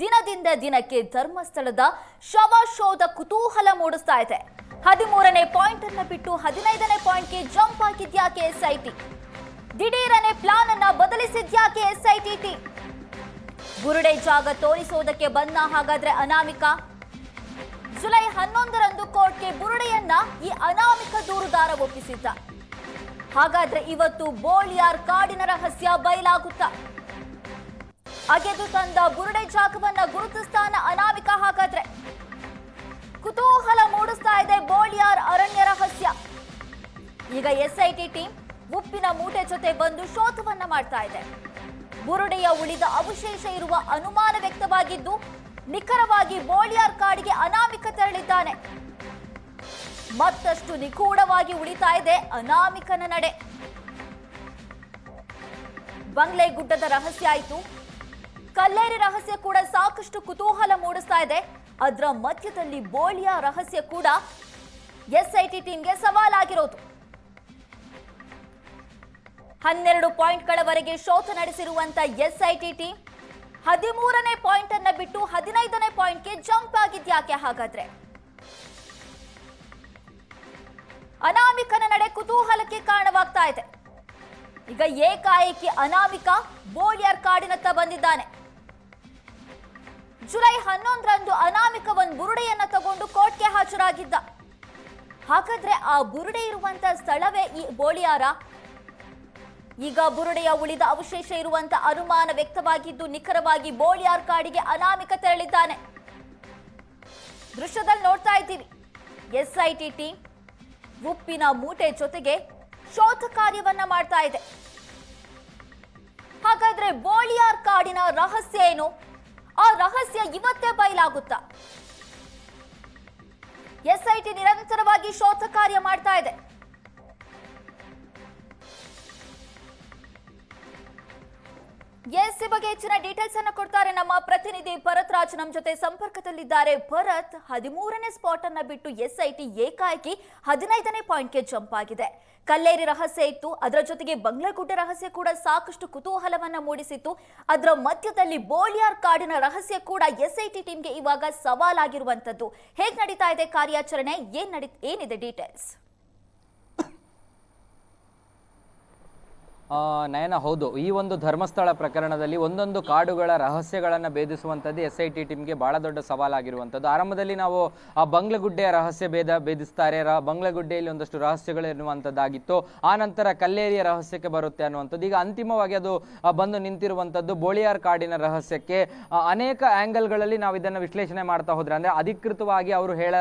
ದಿನದಿಂದ ದಿನಕ್ಕೆ ಧರ್ಮಸ್ಥಳದ ಶವ ಶೋಧ ಕುತೂಹಲ ಮೂಡಿಸ್ತಾ ಇದೆ. ಹದಿಮೂರನೇ ಪಾಯಿಂಟ್ ಅನ್ನ ಬಿಟ್ಟು ಹದಿನೈದನೇ ಪಾಯಿಂಟ್ಗೆ ಜಂಪ್ ಆಗಿದ್ಯಾಕೆ ಎಸ್ಐಟಿ ದಿಢೀರನೆ ಪ್ಲಾನ್ ಅನ್ನ ಬದಲಿಸಿದ್ಯಾಕೆ ಎಸ್ಐಟಿ ಟಿ ಬುರುಡೆ ಜಾಗ ತೋರಿಸೋದಕ್ಕೆ ಬಂದ ಹಾಗಾದ್ರೆ ಅನಾಮಿಕ? ಜುಲೈ ಹನ್ನೊಂದರಂದು ಕೋರ್ಟ್ಗೆ ಬುರುಡೆಯನ್ನ ಈ ಅನಾಮಿಕ ದೂರುದಾರ ಒಪ್ಪಿಸಿದ್ದ. ಹಾಗಾದ್ರೆ ಇವತ್ತು ಬೋಳಿಯಾರ್ ಕಾಡಿನ ರಹಸ್ಯ ಬಯಲಾಗುತ್ತಾ? ಅಗೆದು ತಂದ ಬುರುಡೆ ಜಾಗವನ್ನ ಗುರುತಿಸ್ತಾನ ಅನಾಮಿಕ ಹಾಗಾದ್ರೆ. ಕುತೂಹಲ ಮೂಡಿಸ್ತಾ ಇದೆ ಬೋಳಿಯಾರ್ ಅರಣ್ಯ ರಹಸ್ಯ. ಈಗ ಎಸ್ಐಟಿ ಟೀಮ್ ಉಪ್ಪಿನ ಮೂಟೆ ಜೊತೆ ಬಂದು ಶೋಧವನ್ನ ಮಾಡ್ತಾ ಇದೆ. ಬುರುಡೆಯ ಉಳಿದ ಅವಶೇಷ ಇರುವ ಅನುಮಾನ ವ್ಯಕ್ತವಾಗಿದ್ದು, ನಿಖರವಾಗಿ ಬೋಳಿಯಾರ್ ಕಾಡಿಗೆ ಅನಾಮಿಕ ತೆರಳಿದ್ದಾನೆ. ಮತ್ತಷ್ಟು ನಿಗೂಢವಾಗಿ ಉಳಿತಾ ಇದೆ ಅನಾಮಿಕನ ನಡೆ. ಬಂಗ್ಲೆ ಗುಡ್ಡದ ರಹಸ್ಯ ಆಯಿತು. ಕಲ್ಲೇರಿ ರಹಸ್ಯ ಕೂಡ ಸಾಕಷ್ಟು ಕುತೂಹಲ ಮೂಡಿಸ್ತಾ ಇದೆ. ಅದರ ಮಧ್ಯದಲ್ಲಿ ಬೋಳಿಯ ರಹಸ್ಯ ಕೂಡ ಎಸ್ಐಟಿ ಟೀಮ್ಗೆ ಸವಾಲಾಗಿರೋದು. ಹನ್ನೆರಡು ಪಾಯಿಂಟ್ಗಳವರೆಗೆ ಶೋಧ ನಡೆಸಿರುವಂತ ಎಸ್ಐಟಿ ಟೀಮ್ ಹದಿಮೂರನೇ ಪಾಯಿಂಟ್ ಅನ್ನ ಬಿಟ್ಟು ಹದಿನೈದನೇ ಪಾಯಿಂಟ್ಗೆ ಜಂಪ್ ಆಗಿದ್ಯಾಕೆ ಹಾಗಾದ್ರೆ? ಅನಾಮಿಕನ ನಡೆ ಕುತೂಹಲಕ್ಕೆ ಕಾರಣವಾಗ್ತಾ ಇದೆ. ಈಗ ಏಕಾಏಕಿ ಅನಾಮಿಕ ಬೋಳಿಯರ್ ಕಾಡಿನತ್ತ ಬಂದಿದ್ದಾನೆ. ಜುಲೈ ಹನ್ನೊಂದರಂದು ಅನಾಮಿಕ ಒಂದು ಬುರುಡೆಯನ್ನ ತಗೊಂಡು ಕೋರ್ಟ್ಗೆ ಹಾಜರಾಗಿದ್ದ. ಹಾಗಾದ್ರೆ ಆ ಬುರುಡೆ ಇರುವಂತ ಸ್ಥಳವೇ ಈ ಬೋಳಿಯಾರ? ಈಗ ಬುರುಡೆಯ ಉಳಿದ ಅವಶೇಷ ಇರುವಂತ ಅನುಮಾನ ವ್ಯಕ್ತವಾಗಿದ್ದು ನಿಖರವಾಗಿ ಬೋಳಿಯಾರ್ ಕಾಡಿಗೆ ಅನಾಮಿಕ ತೆರಳಿದ್ದಾನೆ. ದೃಶ್ಯದಲ್ಲಿ ನೋಡ್ತಾ ಇದ್ದೀವಿ. ಎಸ್ಐಟಿ ಟೀಮ್ ಉಪ್ಪಿನ ಮೂಟೆ ಜೊತೆಗೆ ಶೋಧ ಕಾರ್ಯವನ್ನ ಮಾಡ್ತಾ ಇದೆ. ಹಾಗಾದ್ರೆ ಬೋಳಿಯಾರ್ ಕಾಡಿನ ರಹಸ್ಯ ಏನು? ಆ ರಹಸ್ಯ ಇವತ್ತೇ ಬಯಲಾಗುತ್ತಾ? ಎಸ್ಐಟಿ ನಿರಂತರವಾಗಿ ಶೋಧ ಕಾರ್ಯ ಮಾಡ್ತಾ ಇದೆ. ಎಸ್ ಈ ಬಗ್ಗೆ ಹೆಚ್ಚಿನ ಡೀಟೇಲ್ಸ್ ಅನ್ನ ಕೊಡ್ತಾರೆ ನಮ್ಮ ಪ್ರತಿನಿಧಿ ಭರತ್ ರಾಜ್. ನಮ್ಮ ಜೊತೆ ಸಂಪರ್ಕದಲ್ಲಿದ್ದಾರೆ ಭರತ್, ಹದಿಮೂರನೇ ಸ್ಪಾಟ್ ಅನ್ನ ಬಿಟ್ಟು ಟಿ ಏಕಾಏಕಿ ಹದಿನೈದನೇ ಪಾಯಿಂಟ್ಗೆ ಜಂಪ್ ಆಗಿದೆ. ಕಲ್ಲೇರಿ ರಹಸ್ಯ ಇತ್ತು. ಅದರ ಜೊತೆಗೆ ಬಂಗ್ಲಗುಡ್ಡ ರಹಸ್ಯ ಕೂಡ ಸಾಕಷ್ಟು ಕುತೂಹಲವನ್ನ ಮೂಡಿಸಿತ್ತು. ಅದರ ಮಧ್ಯದಲ್ಲಿ ಬೋಳಿಯಾರ್ ಕಾಡಿನ ರಹಸ್ಯ ಕೂಡ ಎಸ್ ಐ ಟಿ ಟೀಮ್ಗೆ ಇವಾಗ ಸವಾಲಾಗಿರುವಂತದ್ದು ಹೇಗ್ ನಡೀತಾ ಇದೆ ಕಾರ್ಯಾಚರಣೆ? ಏನ್ ನಡಿ ಏನಿದೆ ಡೀಟೇಲ್ಸ್ ನಯನ, ಹೌದು. ಈ ಒಂದು ಧರ್ಮಸ್ಥಳ ಪ್ರಕರಣದಲ್ಲಿ ಒಂದೊಂದು ಕಾಡುಗಳ ರಹಸ್ಯಗಳನ್ನು ಭೇದಿಸುವಂಥದ್ದು ಎಸ್ ಐ ಟಿ ಟೀಮ್ಗೆ ಬಹಳ ದೊಡ್ಡ ಸವಾಲಾಗಿರುವಂಥದ್ದು. ಆರಂಭದಲ್ಲಿ ನಾವು ಆ ಬಂಗ್ಲಗುಡ್ಡೆಯ ರಹಸ್ಯ ಭೇದ ಭೇದಿಸ್ತಾರೆ. ರ, ಬಂಗ್ಲಗುಡ್ಡೆಯಲ್ಲಿ ಒಂದಷ್ಟು ರಹಸ್ಯಗಳು ಎನ್ನುವಂಥದ್ದಾಗಿತ್ತು ಆ ನಂತರ ಕಲ್ಲೇರಿಯ ರಹಸ್ಯಕ್ಕೆ ಬರುತ್ತೆ ಅನ್ನುವಂಥದ್ದು. ಈಗ ಅಂತಿಮವಾಗಿ ಅದು ಬಂದು ನಿಂತಿರುವಂಥದ್ದು ಬೋಳಿಯಾರ್ ಕಾಡಿನ ರಹಸ್ಯಕ್ಕೆ. ಅನೇಕ ಆ್ಯಂಗಲ್ಗಳಲ್ಲಿ ನಾವು ಇದನ್ನು ವಿಶ್ಲೇಷಣೆ ಮಾಡ್ತಾ ಹೋದ್ರೆ ಅಂದರೆ ಅಧಿಕೃತವಾಗಿ ಅವರು ಹೇಳ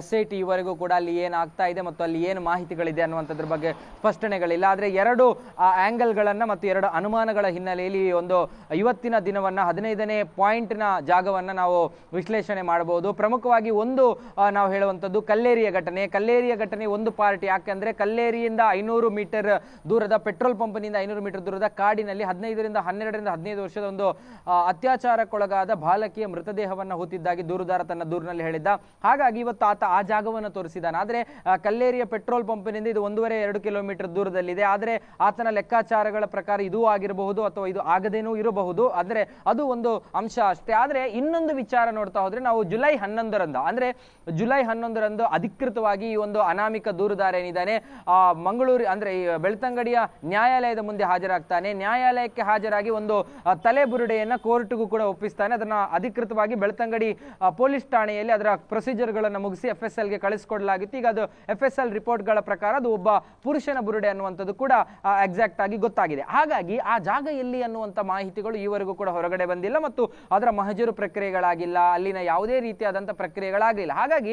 ಎಸ್ ಐ ಟಿ ಇವರೆಗೂ ಕೂಡ ಅಲ್ಲಿ ಏನಾಗ್ತಾ ಇದೆ ಮತ್ತು ಅಲ್ಲಿ ಏನು ಮಾಹಿತಿಗಳಿದೆ ಅನ್ನುವಂಥದ್ರ ಬಗ್ಗೆ ಸ್ಪಷ್ಟನೆಗಳಿಲ್ಲ. ಆದರೆ ಎರಡು ಆ್ಯಂಗಲ್ಗಳನ್ನು ಮತ್ತು ಎರಡು ಅನುಮಾನಗಳ ಹಿನ್ನೆಲೆಯಲ್ಲಿ ಒಂದು ಇವತ್ತಿನ ದಿನವನ್ನು, ಹದಿನೈದನೇ ಪಾಯಿಂಟ್ನ ಜಾಗವನ್ನು ನಾವು ವಿಶ್ಲೇಷಣೆ ಮಾಡಬಹುದು. ಪ್ರಮುಖವಾಗಿ ಒಂದು ನಾವು ಹೇಳುವಂಥದ್ದು ಕಲ್ಲೇರಿಯ ಘಟನೆ. ಕಲ್ಲೇರಿಯ ಘಟನೆ ಒಂದು ಪಾರ್ಟಿ. ಯಾಕೆಂದರೆ ಕಲ್ಲೇರಿಯಿಂದ ಐನೂರು ಮೀಟರ್ ದೂರದ, ಪೆಟ್ರೋಲ್ ಪಂಪ್ನಿಂದ ಐನೂರು ಮೀಟರ್ ದೂರದ ಕಾಡಿನಲ್ಲಿ ಹದಿನೈದರಿಂದ ಹನ್ನೆರಡರಿಂದ ಹದಿನೈದು ವರ್ಷದ ಒಂದು ಅತ್ಯಾಚಾರಕ್ಕೊಳಗಾದ ಬಾಲಕಿಯ ಮೃತದೇಹವನ್ನು ಹೂತಿದ್ದಾಗಿ ದೂರುದಾರ ತನ್ನ ದೂರಿನಲ್ಲಿ ಹೇಳಿದ್ದ. ಹಾಗಾಗಿ ಇವತ್ತು ಆತ ಆ ಜಾಗವನ್ನು ತೋರಿಸಿದ್ದಾನೆ. ಆದರೆ ಕಲ್ಲೇರಿಯ ಪೆಟ್ರೋಲ್ ಪಂಪಿನಿಂದ ಇದು ಒಂದೂವರೆ ಎರಡು ಕಿಲೋಮೀಟರ್ ದೂರದಲ್ಲಿದೆ. ಆದರೆ, ಆತನ ಲೆಕ್ಕಾಚಾರಗಳ ಪ್ರಕಾರ ಇದು ಆಗಿರಬಹುದು ಅಥವಾ ಇದು ಆಗದೇನು ಇರಬಹುದು. ಆದರೆ ಅದು ಒಂದು ಅಂಶ ಅಷ್ಟೇ. ಆದರೆ ಇನ್ನೊಂದು ವಿಚಾರ ನೋಡ್ತಾ ಹೋದ್ರೆ ನಾವು ಜುಲೈ ಹನ್ನೊಂದರಂದು, ಅಂದ್ರೆ ಜುಲೈ ಹನ್ನೊಂದರಂದು ಅಧಿಕೃತವಾಗಿ ಈ ಒಂದು ಅನಾಮಿಕ ದೂರುದಾರ ಏನಿದ್ದಾನೆ ಆ ಮಂಗಳೂರು, ಅಂದ್ರೆ ಬೆಳ್ತಂಗಡಿಯ ನ್ಯಾಯಾಲಯದ ಮುಂದೆ ಹಾಜರಾಗ್ತಾನೆ. ನ್ಯಾಯಾಲಯಕ್ಕೆ ಹಾಜರಾಗಿ ಒಂದು ತಲೆ ಬುರುಡೆಯನ್ನ ಕೋರ್ಟ್ಗೂ ಕೂಡ ಒಪ್ಪಿಸ್ತಾನೆ. ಅದನ್ನ ಅಧಿಕೃತವಾಗಿ ಬೆಳ್ತಂಗಡಿ ಪೊಲೀಸ್ ಠಾಣೆಯಲ್ಲಿ ಅದರ ಪ್ರೊಸೀಜರ್ಗಳನ್ನು ಮುಗಿಸಿ ಎಫ್ ಎಸ್ ಎಲ್ಗೆ ಕಳಿಸ್ಕೊಡ್ಲಾಗಿತ್ತು. ಈಗ ಅದು ಎಫ್ ಎಸ್ ಎಲ್ ರಿಪೋರ್ಟ್ಗಳ ಪ್ರಕಾರ ಅದು ಒಬ್ಬ ಪುರುಷನ ಬುರುಡೆ ಅನ್ನುವಂಥದ್ದು ಕೂಡ ಎಕ್ಸಾಕ್ಟ್ ಆಗಿ ಗೊತ್ತಾಗಿದೆ. ಹಾಗಾಗಿ ಆ ಜಾಗ ಎಲ್ಲಿ ಅನ್ನುವಂಥ ಮಾಹಿತಿಗಳು ಈವರೆಗೂ ಕೂಡ ಹೊರಗಡೆ ಬಂದಿಲ್ಲ ಮತ್ತು ಅದರ ಮಹಜರು ಪ್ರಕ್ರಿಯೆಗಳಾಗಿಲ್ಲ, ಅಲ್ಲಿನ ಯಾವುದೇ ರೀತಿಯಾದಂಥ ಪ್ರಕ್ರಿಯೆಗಳಾಗಲಿಲ್ಲ. ಹಾಗಾಗಿ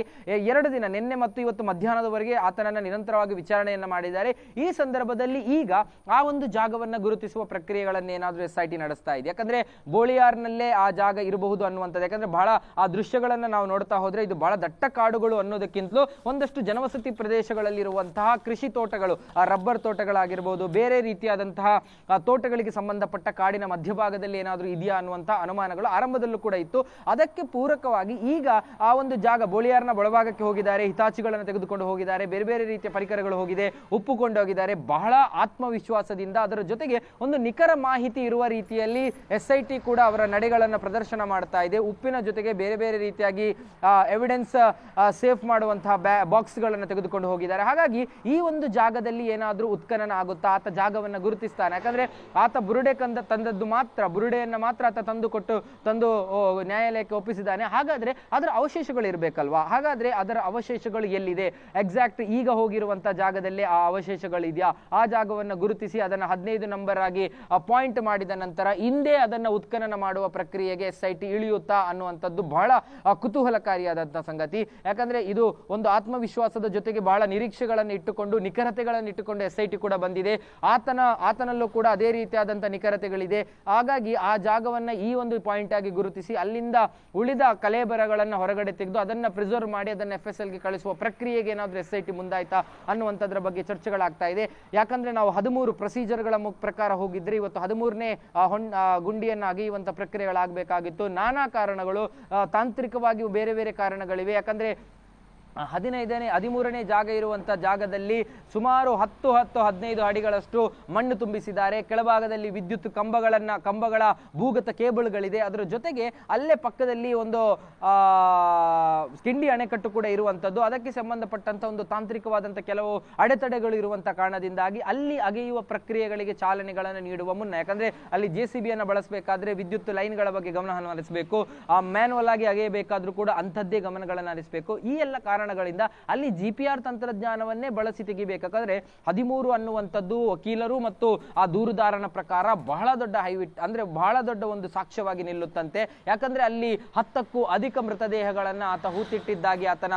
ಎರಡು ದಿನ ನಿನ್ನೆ ಮತ್ತು ಇವತ್ತು ಮಧ್ಯಾಹ್ನದವರೆಗೆ ಆತನನ್ನ ನಿರಂತರವಾಗಿ ವಿಚಾರಣೆಯನ್ನು ಮಾಡಿದ್ದಾರೆ. ಈ ಸಂದರ್ಭದಲ್ಲಿ ಈಗ ಆ ಒಂದು ಜಾಗವನ್ನ ಗುರುತಿಸುವ ಪ್ರಕ್ರಿಯೆಗಳನ್ನು ಏನಾದರೂ ಎಸ್ ಐ ಟಿ ನಡೆಸ್ತಾ ಇದೆ. ಯಾಕಂದ್ರೆ ಬೋಳಿಯಾರ್ನಲ್ಲೇ ಆ ಜಾಗ ಇರಬಹುದು ಅನ್ನುವಂಥದ್ದು. ಯಾಕಂದ್ರೆ ಬಹಳ ಆ ದೃಶ್ಯಗಳನ್ನು ನಾವು ನೋಡ್ತಾ ಹೋದ್ರೆ ಇದು ಬಹಳ ದಟ್ಟ ಕಾಡುಗಳು ಅನ್ನೋದಕ್ಕಿಂತಲೂ ಒಂದಷ್ಟು ಜನವಸತಿ ಪ್ರದೇಶಗಳಲ್ಲಿರುವಂತಹ ಕೃಷಿ ತೋಟಗಳು, ಆ ರಬ್ಬರ್ ತೋಟಗಳಾಗಿರ್ಬೋದು, ಬೇರೆ ರೀತಿಯಾದಂತಹ ತೋಟಗಳಿಗೆ ಸಂಬಂಧಪಟ್ಟ ಕಾಡಿನ ಮಧ್ಯಭಾಗದಲ್ಲಿ ಏನಾದರೂ ಇದೆಯಾ ಅನ್ನುವಂಥ ಅನುಮಾನಗಳು ಆರಂಭದಲ್ಲೂ ಕೂಡ ಇತ್ತು. ಅದಕ್ಕೆ ಪೂರಕವಾಗಿ ಈಗ ಆ ಒಂದು ಜಾಗ ಬೋಳಿಯಾರ್ನ ಬಳಭಾಗಕ್ಕೆ ಹೋಗಿದ್ದಾರೆ, ಹಿತಾಚಿಗಳನ್ನು ತೆಗೆದುಕೊಂಡು ಹೋಗಿದ್ದಾರೆ, ಬೇರೆ ಬೇರೆ ರೀತಿಯ ಪರಿಕರಗಳು ಹೋಗಿದೆ ಉಪ್ಪು ಹೋಗಿದ್ದಾರೆ. ಬಹಳ ಆತ್ಮವಿಶ್ವಾಸದಿಂದ ಅದರ ಜೊತೆಗೆ ಒಂದು ನಿಖರ ಮಾಹಿತಿ ಇರುವ ರೀತಿಯಲ್ಲಿ ಎಸ್ ಕೂಡ ಅವರ ನಡೆಗಳನ್ನು ಪ್ರದರ್ಶನ ಮಾಡ್ತಾ ಇದೆ. ಉಪ್ಪಿನ ಜೊತೆಗೆ ಬೇರೆ ಬೇರೆ ರೀತಿಯಾಗಿ ಎವಿಡೆನ್ಸ್ ಸೇಫ್ ಮಾಡುವಂತಹ ಬ್ಯಾ ಬಾಕ್ಸ್ಗಳನ್ನು ತೆಗೆದುಕೊಂಡು ಹೋಗಿದ್ದಾರೆ. ಹಾಗಾಗಿ ಈ ಒಂದು ಜಾಗದಲ್ಲಿ ಏನಾದರೂ ಉತ್ಖನನ ಆಗುತ್ತಾ? ಆತ ಜಾಗವನ್ನು ಗುರುತಿಸ್ತಾನೆ. ಯಾಕಂದ್ರೆ ಆತ ಬುರುಡೆ ಕಂದ, ತಂದದ್ದು ಮಾತ್ರ, ಬುರುಡೆಯನ್ನು ಮಾತ್ರ ಆತ ತಂದು ಕೊಟ್ಟು ತಂದು ನ್ಯಾಯಾಲಯಕ್ಕೆ ಒಪ್ಪಿಸಿದ್ದಾನೆ. ಹಾಗಾದ್ರೆ ಅದರ ಅವಶೇಷಗಳು ಇರಬೇಕಲ್ವಾ? ಹಾಗಾದ್ರೆ ಅದರ ಅವಶೇಷಗಳು ಎಲ್ಲಿದೆ? ಎಕ್ಸಾಕ್ಟ್ ಈಗ ಹೋಗಿರುವಂಥ ಜಾಗದಲ್ಲಿ ಆ ಅವಶೇಷಗಳಿದೆಯಾ? ಆ ಜಾಗವನ್ನು ಗುರುತಿಸಿ ಅದನ್ನು ಹದಿನೈದು ನಂಬರ್ ಆಗಿ ಅಪಾಯಿಂಟ್ ಮಾಡಿದ ನಂತರ ಹಿಂದೆ ಅದನ್ನ ಉತ್ಖನನ ಮಾಡುವ ಪ್ರಕ್ರಿಯೆಗೆ ಎಸ್ ಐ ಟಿ ಇಳಿಯುತ್ತಾ ಅನ್ನುವಂಥದ್ದು ಬಹಳ ಕುತೂಹಲಕಾರಿಯಾದಂಥ ಸಂಗತಿ. ಯಾಕಂದ್ರೆ ಇದು ಒಂದು ಆತ್ಮವಿಶ್ವಾಸದ ಜೊತೆಗೆ ಬಹಳ ನಿರೀಕ್ಷೆಗಳನ್ನು ಇಟ್ಟುಕೊಂಡು, ನಿಖರತೆಗಳನ್ನು ಇಟ್ಟುಕೊಂಡು ಎಸ್ ಐ ಕೂಡ ಬಂದಿದೆ. ಆತನ, ಆತನಲ್ಲೂ ಕೂಡ ಅದೇ ರೀತಿಯಾದಂಥ ನಿಖರತೆಗಳಿದೆ. ಹಾಗಾಗಿ ಆ ಜಾಗವನ್ನು ಈ ಒಂದು ಪಾಯಿಂಟ್ ಆಗಿ ಗುರುತಿಸಿ ಅಲ್ಲಿಂದ ಉಳಿದ ಕಲೆಬರಗಳನ್ನು ಹೊರಗಡೆ ತೆಗೆದು ಅದನ್ನ ಪ್ರಿಸರ್ವ್ ಮಾಡಿ ಅದನ್ನ ಎಫ್ ಎಸ್ ಎಲ್ಗೆ ಕಳಿಸುವ ಪ್ರಕ್ರಿಯೆಗೆ ಏನಾದರೂ ಎಸ್ ಐ ಟಿ ಮುಂದಾಯ್ತಾ ಅನ್ನುವಂಥದ್ರ ಬಗ್ಗೆ ಚರ್ಚೆಗಳಾಗ್ತಾ ಇದೆ. ಯಾಕಂದ್ರೆ ನಾವು ಹದಿಮೂರು ಪ್ರೊಸೀಜರ್ಗಳ ಮುಖ ಪ್ರಕಾರ ಹೋಗಿದ್ರೆ ಇವತ್ತು ಹದಿಮೂರನೇ ಹೊಣ್ ಗುಂಡಿಯನ್ನು ಅಗೆಯುವಂಥ ಪ್ರಕ್ರಿಯೆಗಳಾಗಬೇಕಾಗಿತ್ತು. ನಾನಾ ಕಾರಣಗಳು ತಾಂತ್ರಿಕವಾಗಿ ಬೇರೆ ಬೇರೆ ಕಾರಣಗಳಿವೆ. ಯಾಕಂದ್ರೆ ಹದಿನೈದನೇ, ಹದಿಮೂರನೇ ಜಾಗ ಇರುವಂಥ ಜಾಗದಲ್ಲಿ ಸುಮಾರು ಹತ್ತು ಹತ್ತು, ಹದಿನೈದು ಅಡಿಗಳಷ್ಟು ಮಣ್ಣು ತುಂಬಿಸಿದ್ದಾರೆ. ಕೆಳಭಾಗದಲ್ಲಿ ವಿದ್ಯುತ್ ಕಂಬಗಳನ್ನ, ಕಂಬಗಳ ಭೂಗತ ಕೇಬಲ್ಗಳಿದೆ. ಅದರ ಜೊತೆಗೆ ಅಲ್ಲೇ ಪಕ್ಕದಲ್ಲಿ ಒಂದು ಕಿಂಡಿ ಅಣೆಕಟ್ಟು ಕೂಡ ಇರುವಂಥದ್ದು ಅದಕ್ಕೆ ಸಂಬಂಧಪಟ್ಟಂತ ಒಂದು ತಾಂತ್ರಿಕವಾದಂಥ ಕೆಲವು ಅಡೆತಡೆಗಳು ಇರುವಂಥ ಕಾರಣದಿಂದಾಗಿ ಅಲ್ಲಿ ಅಗೆಯುವ ಪ್ರಕ್ರಿಯೆಗಳಿಗೆ ಚಾಲನೆಗಳನ್ನು ನೀಡುವ ಮುನ್ನ, ಯಾಕಂದ್ರೆ ಅಲ್ಲಿ ಜೆ ಸಿ ಬಿಯನ್ನು ಬಳಸಬೇಕಾದ್ರೆ ವಿದ್ಯುತ್ ಲೈನ್ಗಳ ಬಗ್ಗೆ ಗಮನ ಹರಿಸಬೇಕು. ಆ ಮ್ಯಾನ್ಯಲ್ ಆಗಿ ಅಗೆಯಬೇಕಾದ್ರೂ ಕೂಡ ಅಂಥದ್ದೇ ಗಮನಗಳನ್ನು ಹರಿಸಬೇಕು. ಈ ಎಲ್ಲ ಕಾರಣಗಳಿಂದ ಅಲ್ಲಿ ಜಿ ಪಿ ಆರ್ ತಂತ್ರಜ್ಞಾನವನ್ನೇ ಬಳಸಿ ತೆಗಿಬೇಕಾದ್ರೆ ಹದಿಮೂರು ಅನ್ನುವಂಥದ್ದು ವಕೀಲರು ಮತ್ತು ಆ ದೂರುದಾರನ ಪ್ರಕಾರ ಬಹಳ ದೊಡ್ಡ ಹೈವಿಟ್ ಅಂದ್ರೆ ಬಹಳ ದೊಡ್ಡ ಒಂದು ಸಾಕ್ಷ್ಯವಾಗಿ ನಿಲ್ಲುತ್ತಂತೆ. ಯಾಕಂದ್ರೆ ಅಲ್ಲಿ ಹತ್ತಕ್ಕೂ ಅಧಿಕ ಮೃತದೇಹಗಳನ್ನು ಆತ ಹೂತಿಟ್ಟಿದ್ದಾಗಿ ಆತನ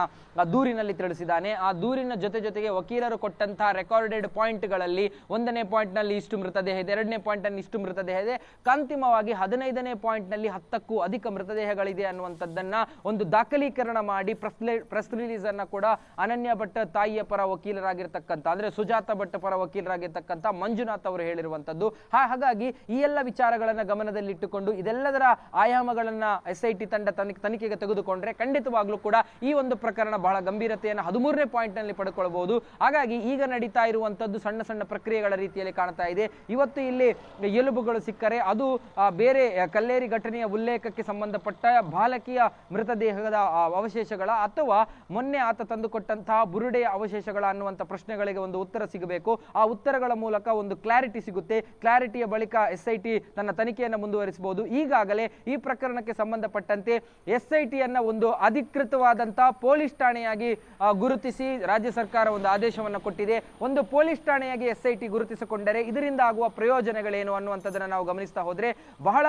ದೂರಿನಲ್ಲಿ ತಿಳಿಸಿದ್ದಾನೆ. ಆ ದೂರಿನ ಜೊತೆ ಜೊತೆಗೆ ವಕೀಲರು ಕೊಟ್ಟಂತಹ ರೆಕಾರ್ಡೆಡ್ ಪಾಯಿಂಟ್ಗಳಲ್ಲಿ ಒಂದನೇ ಪಾಯಿಂಟ್ನಲ್ಲಿ ಇಷ್ಟು ಮೃತದೇಹ ಇದೆ, ಎರಡನೇ ಪಾಯಿಂಟ್ ಅಲ್ಲಿ ಇಷ್ಟು ಮೃತದೇಹ ಇದೆ. ಅಂತಿಮವಾಗಿ ಹದಿನೈದನೇ ಪಾಯಿಂಟ್ನಲ್ಲಿ ಹತ್ತಕ್ಕೂ ಅಧಿಕ ಮೃತದೇಹಗಳಿದೆ ಅನ್ನುವಂಥದ್ದನ್ನ ಒಂದು ದಾಖಲೀಕರಣ ಮಾಡಿ ಪ್ರೆಸ್ ಪ್ರೆಸ್ ರಿಲೀಸ್ ಅನ್ನ ಕೂಡ ಅನನ್ಯ ಭಟ್ ತಾಯಿಯ ಪರ ವಕೀಲರಾಗಿರ್ತಕ್ಕಂಥ, ಅಂದ್ರೆ ಸುಜಾತ ಭಟ್ ಪರ ವಕೀಲರಾಗಿರ್ತಕ್ಕಂಥ ಮಂಜುನಾಥ್ ಅವರು ಹೇಳಿರುವಂತದ್ದು ಹಾಗಾಗಿ ಈ ಎಲ್ಲ ವಿಚಾರಗಳನ್ನ ಗಮನದಲ್ಲಿಟ್ಟುಕೊಂಡು ಇದೆಲ್ಲದರ ಆಯಾಮಗಳನ್ನ ಎಸ್ ತಂಡ ತನಿಖೆ, ತನಿಖೆಗೆ ತೆಗೆದುಕೊಂಡ್ರೆ ಖಂಡಿತವಾಗ್ಲೂ ಕೂಡ ಈ ಒಂದು ಪ್ರಕರಣ ಬಹಳ ಗಂಭೀರತೆಯನ್ನು ಹದಿಮೂರನೇ ಪಾಯಿಂಟ್ನಲ್ಲಿ ಪಡ್ಕೊಳ್ಬಹುದು. ಹಾಗಾಗಿ ಈಗ ನಡೀತಾ ಇರುವಂತದ್ದು ಸಣ್ಣ ಸಣ್ಣ ಪ್ರಕ್ರಿಯೆಗಳ ರೀತಿಯಲ್ಲಿ ಕಾಣ್ತಾ ಇದೆ. ಇವತ್ತು ಇಲ್ಲಿ ಎಲುಬುಗಳು ಸಿಕ್ಕರೆ ಅದು ಬೇರೆ ಕಲ್ಲೇರಿ ಘಟನೆಯ ಉಲ್ಲೇಖಕ್ಕೆ ಸಂಬಂಧಪಟ್ಟ ಬಾಲಕಿಯ ಮೃತದೇಹದ ಅವಶೇಷಗಳ ಅಥವಾ ಮೊನ್ನೆ ಆತ ತಂದುಕೊಟ್ಟಂತಹ ಬುರುಡೆಯ ಅವಶೇಷಗಳ ಅನ್ನುವಂಥ ಪ್ರಶ್ನೆಗಳಿಗೆ ಒಂದು ಉತ್ತರ ಸಿಗಬೇಕು. ಆ ಉತ್ತರಗಳ ಮೂಲಕ ಒಂದು ಕ್ಲಾರಿಟಿ ಸಿಗುತ್ತೆ. ಕ್ಲಾರಿಟಿಯ ಬಳಿಕ ಎಸ್ ಐ ತನ್ನ ತನಿಖೆಯನ್ನು ಮುಂದುವರಿಸಬಹುದು. ಈಗಾಗಲೇ ಈ ಪ್ರಕರಣಕ್ಕೆ ಸಂಬಂಧಪಟ್ಟಂತೆ ಎಸ್ ಐ ಒಂದು ಅಧಿಕೃತವಾದಂತಹ ಪೊಲೀಸ್ ಠಾಣೆಯಾಗಿ ಗುರುತಿಸಿ ರಾಜ್ಯ ಸರ್ಕಾರ ಒಂದು ಆದೇಶವನ್ನು ಕೊಟ್ಟಿದೆ. ಒಂದು ಪೊಲೀಸ್ ಠಾಣೆಯಾಗಿ ಎಸ್ ಐ ಟಿ ಗುರುತಿಸಿಕೊಂಡರೆ ಇದರಿಂದ ಆಗುವ ಪ್ರಯೋಜನಗಳೇನು ಅನ್ನುವಂಥದ್ದನ್ನು ನಾವು ಗಮನಿಸ್ತಾ ಹೋದ್ರೆ ಬಹಳ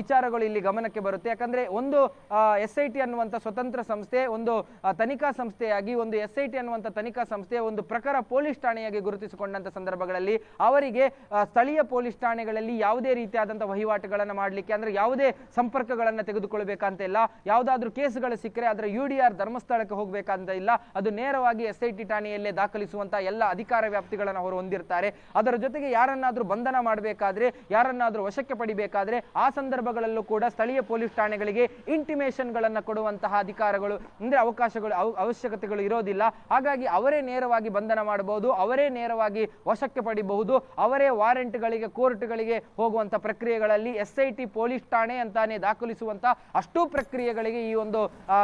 ವಿಚಾರಗಳು ಇಲ್ಲಿ ಗಮನಕ್ಕೆ ಬರುತ್ತೆ. ಯಾಕಂದ್ರೆ ಒಂದು ಎಸ್ ಐ ಟಿ ಸ್ವತಂತ್ರ ಸಂಸ್ಥೆ, ಒಂದು ತನಿಖಾ ಸಂಸ್ಥೆಯಾಗಿ ಒಂದು ಎಸ್ ಐ ಟಿ ಅನ್ನುವಂಥ ತನಿಖಾ ಸಂಸ್ಥೆ ಒಂದು ಪ್ರಕಾರ ಪೊಲೀಸ್ ಠಾಣೆಯಾಗಿ ಗುರುತಿಸಿಕೊಂಡಂತ ಸಂದರ್ಭಗಳಲ್ಲಿ ಅವರಿಗೆ ಸ್ಥಳೀಯ ಪೊಲೀಸ್ ಠಾಣೆಗಳಲ್ಲಿ ಯಾವುದೇ ರೀತಿಯಾದಂಥ ವಹಿವಾಟುಗಳನ್ನು ಮಾಡಲಿಕ್ಕೆ ಅಂದ್ರೆ ಯಾವುದೇ ಸಂಪರ್ಕಗಳನ್ನು ತೆಗೆದುಕೊಳ್ಬೇಕಂತ ಇಲ್ಲ. ಯಾವುದಾದ್ರೂ ಕೇಸ್ಗಳು ಸಿಕ್ಕರೆ ಅದರ ಯು ಡಿ ಆರ್ ಧರ್ಮಸ್ಥಳಕ್ಕೆ ಹೋಗಬೇಕಂತ ಇಲ್ಲ. ಅದು ನೇರವಾಗಿ ಎಸ್ ಐ ಟಿ ಠಾಣೆಯಲ್ಲೇ ದಾಖಲಿಸುವಂತ ಎಲ್ಲ ಅಧಿಕಾರ ವ್ಯಾಪ್ತಿಗಳನ್ನು ಅವರು ಹೊಂದಿರ್ತಾರೆ. ಅದರ ಜೊತೆಗೆ ಯಾರನ್ನಾದ್ರೂ ಬಂಧನ ಮಾಡಬೇಕಾದ್ರೆ, ಯಾರನ್ನಾದ್ರೂ ವಶಕ್ಕೆ ಪಡಿಬೇಕಾದ್ರೆ ಆ ಸಂದರ್ಭಗಳಲ್ಲೂ ಕೂಡ ಸ್ಥಳೀಯ ಪೊಲೀಸ್ ಠಾಣೆಗಳಿಗೆ ಇಂಟಿಮೇಷನ್ಗಳನ್ನು ಕೊಡುವಂತಹ ಅಧಿಕಾರಗಳು, ಅಂದ್ರೆ ಅವಕಾಶಗಳು ಅವ- ಅವಶ್ಯಕತೆಗಳು ಇರೋದಿಲ್ಲ. ಹಾಗಾಗಿ ಅವರೇ ನೇರವಾಗಿ ಬಂಧನ ಮಾಡಬಹುದು, ಅವರೇ ನೇರವಾಗಿ ವಶಕ್ಕೆ ಪಡಿಬಹುದು, ಅವರೇ ವಾರೆಂಟ್ಗಳಿಗೆ, ಕೋರ್ಟ್ಗಳಿಗೆ ಹೋಗುವಂತ ಪ್ರಕ್ರಿಯೆಗಳಲ್ಲಿ ಎಸ್ ಐ ಟಿ ಪೊಲೀಸ್ ಠಾಣೆ ಅಂತಾನೆ ದಾಖಲಿಸುವಂತ ಅಷ್ಟೂ ಪ್ರಕ್ರಿಯೆಗಳಿಗೆ ಈ ಒಂದು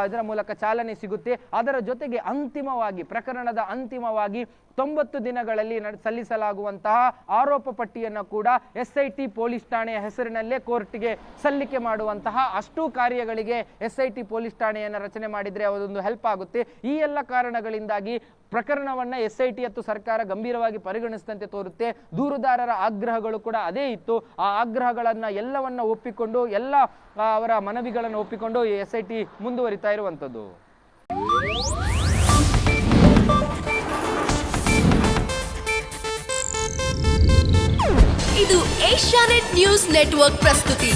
ಇದರ ಮೂಲಕ ಚಾಲನೆ ಸಿಗುತ್ತೆ. ಅದರ ಜೊತೆಗೆ ಅಂತಿಮವಾಗಿ, ಪ್ರಕರಣದ ಅಂತಿಮವಾಗಿ ತೊಂಬತ್ತು ದಿನಗಳಲ್ಲಿ ಸಲ್ಲಿಸಲಾಗುವಂತಹ ಆರೋಪ ಪಟ್ಟಿಯನ್ನು ಕೂಡ ಎಸ್ ಐ ಟಿ ಪೊಲೀಸ್ ಠಾಣೆಯ ಹೆಸರಿನಲ್ಲೇ ಕೋರ್ಟ್ಗೆ ಸಲ್ಲಿಕೆ ಮಾಡುವಂತಹ ಅಷ್ಟೂ ಕಾರ್ಯಗಳಿಗೆ ಎಸ್ ಐ ಟಿ ಪೊಲೀಸ್ ಠಾಣೆಯನ್ನು ರಚನೆ ಮಾಡಿದರೆ ಅದೊಂದು ಹೆಲ್ಪ್ ಆಗುತ್ತೆ. ಈ ಎಲ್ಲ ಕಾರಣಗಳಿಂದಾಗಿ ಪ್ರಕರಣವನ್ನ ಎಸ್ ಐ ಟಿ ಹತ್ತು ಸರ್ಕಾರ ಗಂಭೀರವಾಗಿ ಪರಿಗಣಿಸಿದಂತೆ ತೋರುತ್ತೆ. ದೂರುದಾರರ ಆಗ್ರಹಗಳು ಕೂಡ ಅದೇ ಇತ್ತು. ಆ ಆಗ್ರಹಗಳನ್ನ ಎಲ್ಲವನ್ನ ಒಪ್ಪಿಕೊಂಡು, ಎಲ್ಲ ಅವರ ಮನವಿಗಳನ್ನು ಒಪ್ಪಿಕೊಂಡು ಎಸ್ ಐ ಟಿ ಮುಂದುವರಿತಾ ಇರುವಂಥದ್ದು. ಇದು ಏಷ್ಯಾನೆಟ್ ನ್ಯೂಸ್ ನೆಟ್ವರ್ಕ್ ಪ್ರಸ್ತುತಿ.